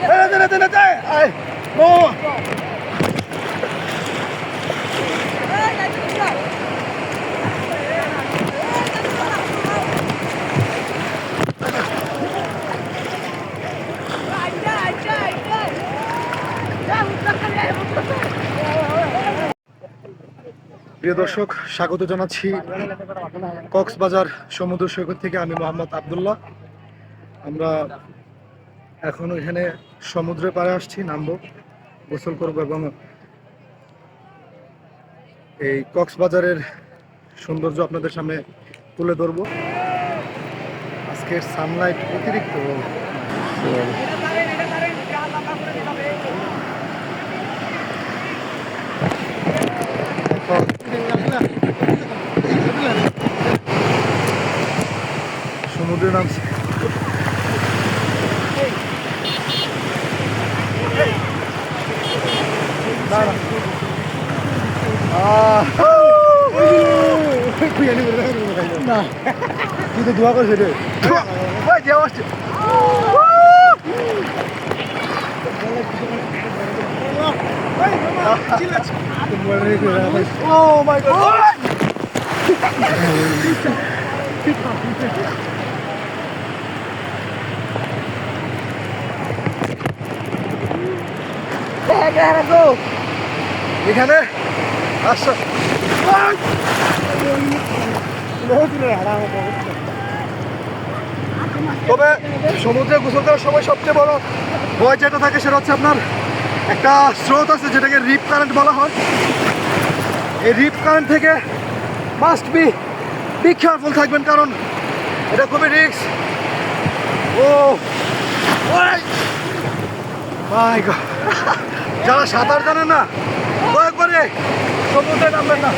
Dale, dale, dale. Ay, no. প্রিয় দর্শক স্বাগত জানাচ্ছি কক্সবাজার সমুদ্র সৈকত থেকে আমি মোহাম্মদ আবদুল্লাহ আমরা এখন এখানে সমুদ্রে পাড়ে আসছি, নামবো। গোসল করব এবং এই কক্সবাজারের সৌন্দর্য আপনাদের সামনে তুলে ধরবো। আজকের সানলাইট অতিরিক্ত। সমুদ্রে নামছে। Nah, itu dua kali sudah. Wah, dia was. Oh my god. Saya kira aku. Di sana এখানে আসো। তবে সমুদ্রে গোসল করার সময় সবচেয়ে বড় ভয় যেটা থাকে সেটা হচ্ছে আপনার একটা স্রোত আছে যেটাকে রিপ কারেন্ট বলা হয়। এই রিপ কারেন্ট থেকে মাস্ট বি বি কেয়ারফুল থাকবেন কারণ এটা খুবই রিস্ক ও যারা সাঁতার জানে না দয়া করে সমুদ্রে নামবেন না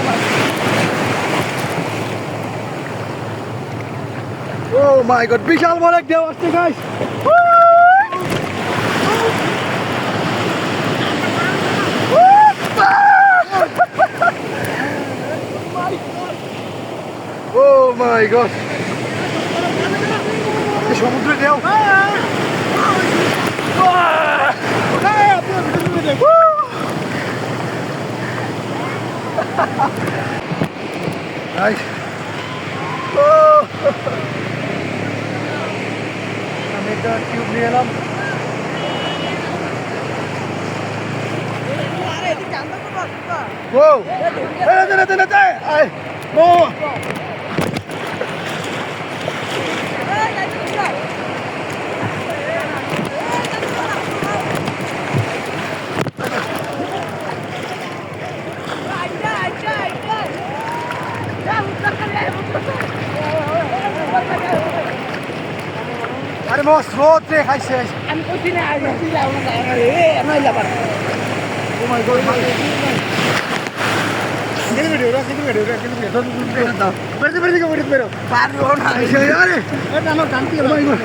ও মাই গড বিশাল বড় এক ঢেউ আসছে গাইস ও মাই গড সমুদ্রে ঢেউ Oh! আমি একটা টিউব নিয়ে এলাম hey, hey, hey, hey, hey, hey, hey, hey, মো স্রোত রে খাইছে আমি কইছি না আগে দিলাম না আরে নই লাবার ও মাই গড কিনে ভিডিও রা কিনে ভিডিও রা কিনে ভিডিও দাও বেরতে বেরতে কে ভিডিও বেরো পারব না আরে এটা আমার কান্তি ও মাই গড